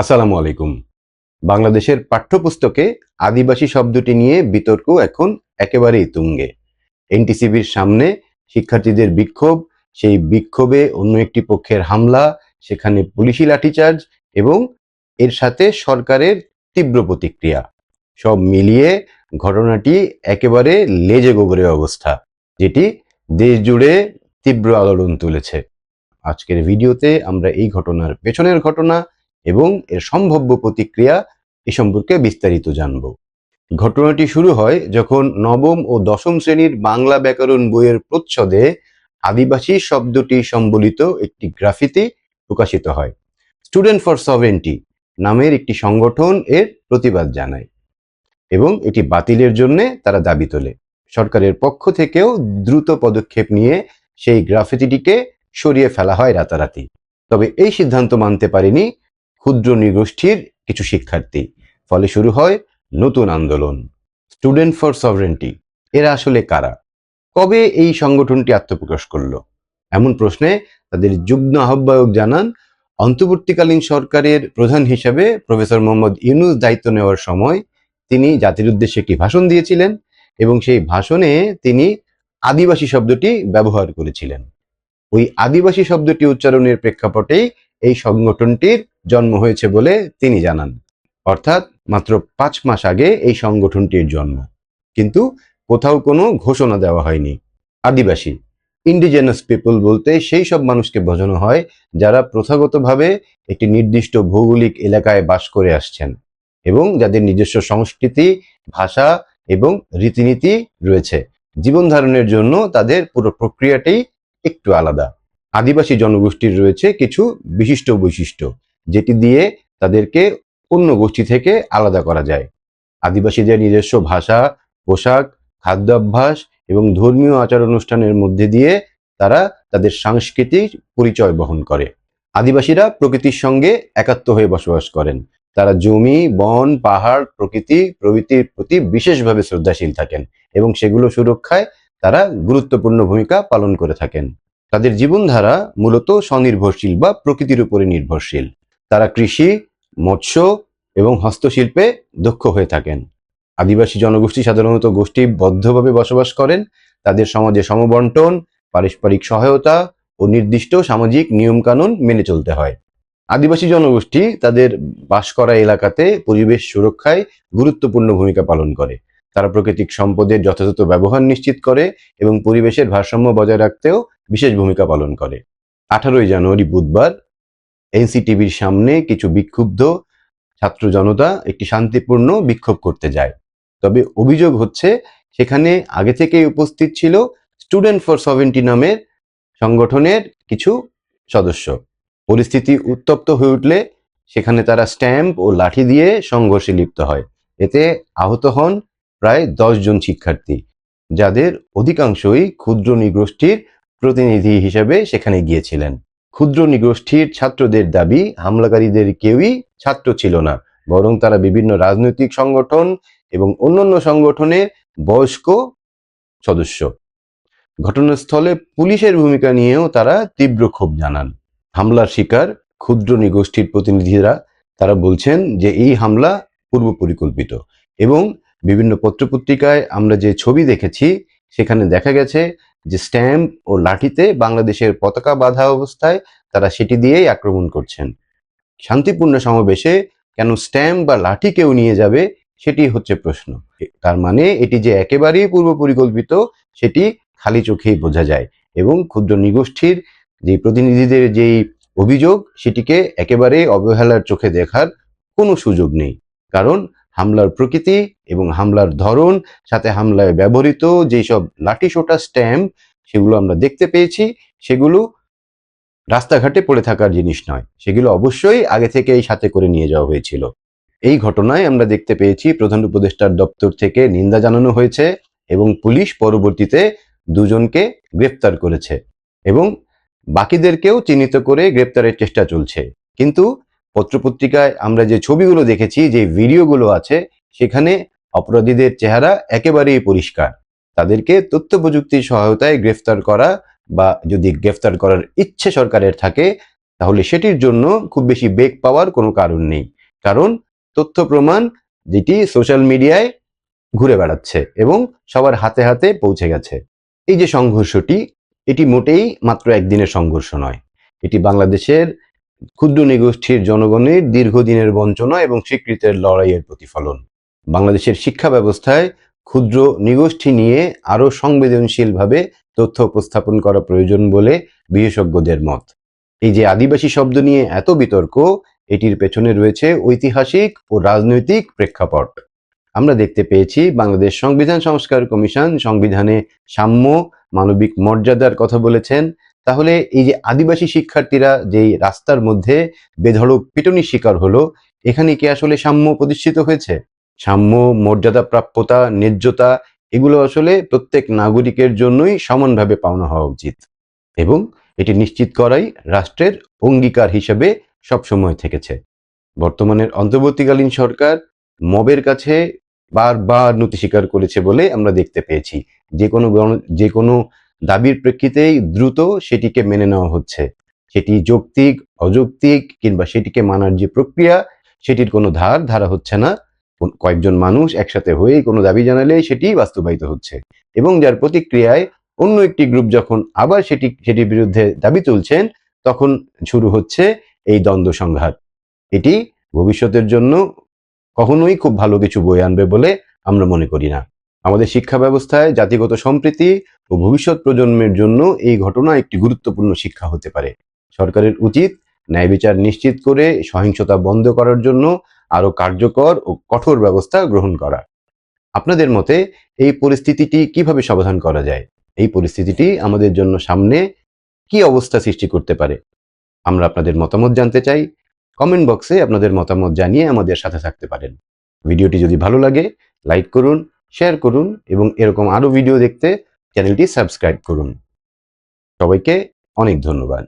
আসসালামু আলাইকুম। বাংলাদেশের পাঠ্যপুস্তকে আদিবাসী শব্দটি নিয়ে বিতর্ক এখন একেবারেই তুঙ্গে। এনটিসিবির সামনে শিক্ষার্থীদের বিক্ষোভ, সেই বিক্ষোভে অন্য একটি পক্ষের হামলা, সেখানে পুলিশি লাঠিচার্জ এবং এর সাথে সরকারের তীব্র প্রতিক্রিয়া। সব মিলিয়ে ঘটনাটি একেবারে লেজে গোবরে অবস্থা, যেটি দেশ জুড়ে তীব্র আলোড়ন তুলেছে। আজকের ভিডিওতে আমরা এই ঘটনার পেছনের ঘটনা এবং এর সম্ভাব্য প্রতিক্রিয়া এ সম্পর্কে বিস্তারিত জানব। ঘটনাটি শুরু হয় যখন নবম ও দশম শ্রেণির বাংলা ব্যাকরণ বইয়ের প্রচ্ছদে আদিবাসী শব্দটি সম্বলিত একটি গ্রাফিতি প্রকাশিত হয়। স্টুডেন্ট ফর সভেন্টি নামের একটি সংগঠন এর প্রতিবাদ জানায় এবং এটি বাতিলের জন্য তারা দাবি তোলে। সরকারের পক্ষ থেকেও দ্রুত পদক্ষেপ নিয়ে সেই গ্রাফিতিটিকে সরিয়ে ফেলা হয় রাতারাতি। তবে এই সিদ্ধান্ত মানতে পারেনি ক্ষুদ্র নৃগোষ্ঠীর কিছু শিক্ষার্থী। ফলে শুরু হয় নতুন আন্দোলন। স্টুডেন্ট ফর সভরেন্টি এরা আসলে কারা? কবে এই সংগঠনটি আত্মপ্রকাশ করল? এমন প্রশ্নে তাদের যুগ্ম আহ্বায়ক জানান, অন্তর্বর্তীকালীন সরকারের প্রধান হিসেবে প্রফেসর মোহাম্মদ ইউনুস দায়িত্ব নেওয়ার সময় তিনি জাতির উদ্দেশ্যে একটি ভাষণ দিয়েছিলেন এবং সেই ভাষণে তিনি আদিবাসী শব্দটি ব্যবহার করেছিলেন। ওই আদিবাসী শব্দটি উচ্চারণের প্রেক্ষাপটেই এই সংগঠনটির জন্ম হয়েছে বলে তিনি জানান। অর্থাৎ মাত্র পাঁচ মাস আগে এই সংগঠনটির জন্ম। কিন্তু কোথাও কোনো ঘোষণা দেওয়া হয়নি। আদিবাসী ইন্ডিজেনাস পিপল বলতে সেই সব মানুষকে বোঝানো হয় যারা প্রথাগতভাবে একটি নির্দিষ্ট ভৌগোলিক এলাকায় বাস করে আসছেন এবং যাদের নিজস্ব সংস্কৃতি, ভাষা এবং রীতিনীতি রয়েছে। জীবন ধারণের জন্য তাদের পুরো প্রক্রিয়াটি একটু আলাদা। আদিবাসী জনগোষ্ঠীর রয়েছে কিছু বিশিষ্ট বৈশিষ্ট্য। যেটি দিয়ে তাদেরকে অন্য গোষ্ঠী থেকে আলাদা করা যায়। আদিবাসীদের নিজস্ব ভাষা, পোশাক, খাদ্যাভ্যাস এবং ধর্মীয় আচার অনুষ্ঠানের মধ্যে দিয়ে তারা তাদের সাংস্কৃতিক পরিচয় বহন করে। আদিবাসীরা প্রকৃতির সঙ্গে একাত্ম হয়ে বসবাস করেন। তারা জমি, বন, পাহাড়, প্রকৃতি, প্রভৃতির প্রতি বিশেষভাবে শ্রদ্ধাশীল থাকেন এবং সেগুলো সুরক্ষায় তারা গুরুত্বপূর্ণ ভূমিকা পালন করে থাকেন। তাদের জীবনধারা মূলত স্বনির্ভরশীল বা প্রকৃতির উপরে নির্ভরশীল। তারা কৃষি, মৎস্য এবং হস্তশিল্পে দক্ষ হয়ে থাকেন। আদিবাসী জনগোষ্ঠী সাধারণত গোষ্ঠীবদ্ধভাবে বসবাস করেন। তাদের সমাজে সমবন্টন, পারস্পরিক সহায়তা ও নির্দিষ্ট সামাজিক নিয়মকানুন মেনে চলতে হয়। আদিবাসী জনগোষ্ঠী তাদের বাস করা এলাকাতে পরিবেশ সুরক্ষায় গুরুত্বপূর্ণ ভূমিকা পালন করে। তারা প্রাকৃতিক সম্পদের যথাযথ ব্যবহার নিশ্চিত করে এবং পরিবেশের ভারসাম্য বজায় রাখতেও বিশেষ ভূমিকা পালন করে। আঠারোই জানুয়ারি বুধবার এনসিটিভির সামনে কিছু বিক্ষুব্ধ ছাত্র জনতা একটি শান্তিপূর্ণ বিক্ষোভ করতে যায়। তবে অভিযোগ হচ্ছে, সেখানে আগে থেকেই উপস্থিত ছিল স্টুডেন্ট ফর সেভেন্টি নামের সংগঠনের কিছু সদস্য। পরিস্থিতি উত্তপ্ত হয়ে উঠলে সেখানে তারা স্ট্যাম্প ও লাঠি দিয়ে সংঘর্ষে লিপ্ত হয়। এতে আহত হন প্রায় জন শিক্ষার্থী, যাদের অধিকাংশই ক্ষুদ্র নিগোষ্ঠীর প্রতিনিধি হিসেবে সেখানে গিয়েছিলেন। ক্ষুদ্র নিগোষ্ঠীর ছাত্রদের দাবি, হামলাকারীদের কেউই ছাত্র ছিল না, বরং তারা বিভিন্ন রাজনৈতিক সংগঠন এবং অন্যান্য সংগঠনের বয়স্ক সদস্য। ঘটনাস্থলে পুলিশের ভূমিকা নিয়েও তারা তীব্র ক্ষোভ জানান। হামলার শিকার ক্ষুদ্র নিগোষ্ঠীর প্রতিনিধিরা, তারা বলছেন যে এই হামলা পূর্ব পরিকল্পিত এবং বিভিন্ন পত্রপত্রিকায় আমরা যে ছবি দেখেছি, সেখানে দেখা গেছে যে স্ট্যাম্প ও লাঠিতে বাংলাদেশের পতাকা বাঁধা অবস্থায় তারা সেটি দিয়েই আক্রমণ করছেন। শান্তিপূর্ণ সমাবেশে কেন স্ট্যাম্প বা লাঠি কেউ নিয়ে যাবে সেটি হচ্ছে প্রশ্ন। তার মানে এটি যে একেবারেই পূর্ব পরিকল্পিত সেটি খালি চোখেই বোঝা যায় এবং ক্ষুদ্র নৃগোষ্ঠীর যে প্রতিনিধিদের যেই অভিযোগ সেটিকে একেবারে অবহেলার চোখে দেখার কোনো সুযোগ নেই। কারণ হামলার প্রকৃতি এবং হামলার ধরন, সাথে হামলায় ব্যবহৃত যেসব লাঠিসোটা স্ট্যাম্প সেগুলো আমরা দেখতে পেয়েছি, সেগুলো রাস্তাঘাটে পড়ে থাকার জিনিস নয়। সেগুলো অবশ্যই আগে থেকেই সাথে করে নিয়ে যাওয়া হয়েছিল। এই ঘটনায় আমরা দেখতে পেয়েছি, প্রধান উপদেষ্টার দপ্তর থেকে নিন্দা জানানো হয়েছে এবং পুলিশ পরবর্তীতে দুজনকে গ্রেপ্তার করেছে এবং বাকিদেরকেও চিহ্নিত করে গ্রেপ্তারের চেষ্টা চলছে। কিন্তু পত্রপত্রিকায় আমরা যে ছবিগুলো দেখেছি, যে ভিডিওগুলো আছে, সেখানে অপরাধীদের চেহারা একেবারেই পরিষ্কার। তাদেরকে তথ্য প্রযুক্তির সহায়তায় গ্রেফতার করা বা যদি গ্রেফতার করার ইচ্ছে সরকারের থাকে, তাহলে সেটির জন্য খুব বেশি বেগ পাওয়ার কোনো কারণ নেই। কারণ তথ্য প্রমাণ যেটি সোশ্যাল মিডিয়ায় ঘুরে বেড়াচ্ছে এবং সবার হাতে হাতে পৌঁছে গেছে। এই যে সংঘর্ষটি, এটি মোটেই মাত্র একদিনের সংঘর্ষ নয়। এটি বাংলাদেশের ক্ষুদ্র নিগোষ্ঠীর জনগণের দীর্ঘদিনের বঞ্চনা এবং স্বীকৃতের লড়াইয়ের প্রতিফলন। বাংলাদেশের শিক্ষা ব্যবস্থায় ক্ষুদ্র নিগোষ্ঠী নিয়ে আরও সংবেদনশীলভাবে তথ্য উপস্থাপন করা প্রয়োজন বলে বিশেষজ্ঞদের মত। এই যে আদিবাসী শব্দ নিয়ে এত বিতর্ক, এটির পেছনে রয়েছে ঐতিহাসিক ও রাজনৈতিক প্রেক্ষাপট। আমরা দেখতে পেয়েছি বাংলাদেশ সংবিধান সংস্কার কমিশন সংবিধানে সাম্য, মানবিক মর্যাদার কথা বলেছেন। তাহলে এই যে আদিবাসী শিক্ষার্থীরা যেই রাস্তার মধ্যে বেধড়ক পিটনির শিকার হলো, এখানে কি আসলে সাম্য প্রতিষ্ঠিত হয়েছে? সাম্য, মর্যাদা, প্রাপ্যতা, ন্যায্যতা, এগুলো আসলে প্রত্যেক নাগরিকের জন্যই সমানভাবে পাওনা হওয়া উচিত। এবং এটি নিশ্চিত করাই রাষ্ট্রের অঙ্গীকার হিসেবে সবসময় থেকেছে। বর্তমানের অন্তর্বর্তীকালীন সরকার মবের কাছে বারবার নতি স্বীকার করেছে বলে আমরা দেখতে পেয়েছি। যে কোনো যে কোনো দাবির প্রেক্ষিতেই দ্রুত সেটিকে মেনে নেওয়া হচ্ছে। সেটি যৌক্তিক, অযৌক্তিক কিংবা সেটিকে মানার যে প্রক্রিয়া, সেটির কোনো ধার ধারা হচ্ছে না। কয়েকজন মানুষ একসাথে হয়ে কোনো দাবি জানালে সেটি বাস্তবায়িত হচ্ছে এবং যার প্রতিক্রিয়ায় অন্য একটি গ্রুপ যখন আবার সেটি, সেটির বিরুদ্ধে দাবি তুলছেন, তখন শুরু হচ্ছে এই দ্বন্দ্ব সংঘাত। এটি ভবিষ্যতের জন্য কখনোই খুব ভালো কিছু বয়ে আনবে বলে আমরা মনে করি না। আমাদের শিক্ষা ব্যবস্থায় জাতিগত সম্প্রীতি ও ভবিষ্যৎ প্রজন্মের জন্য এই ঘটনা একটি গুরুত্বপূর্ণ শিক্ষা হতে পারে। সরকারের উচিত ন্যায় বিচার নিশ্চিত করে সহিংসতা বন্ধ করার জন্য আরও কার্যকর ও কঠোর ব্যবস্থা গ্রহণ করা। আপনাদের মতে এই পরিস্থিতিটি কীভাবে সমাধান করা যায়? এই পরিস্থিতিটি আমাদের জন্য সামনে কি অবস্থা সৃষ্টি করতে পারে? আমরা আপনাদের মতামত জানতে চাই। কমেন্ট বক্সে আপনাদের মতামত জানিয়ে আমাদের সাথে থাকতে পারেন। ভিডিওটি যদি ভালো লাগে, লাইক করুন শেয়ার করুন এবং এরকম আরও ভিডিও দেখতে চ্যানেলটি সাবস্ক্রাইব করুন। সবাইকে অনেক ধন্যবাদ।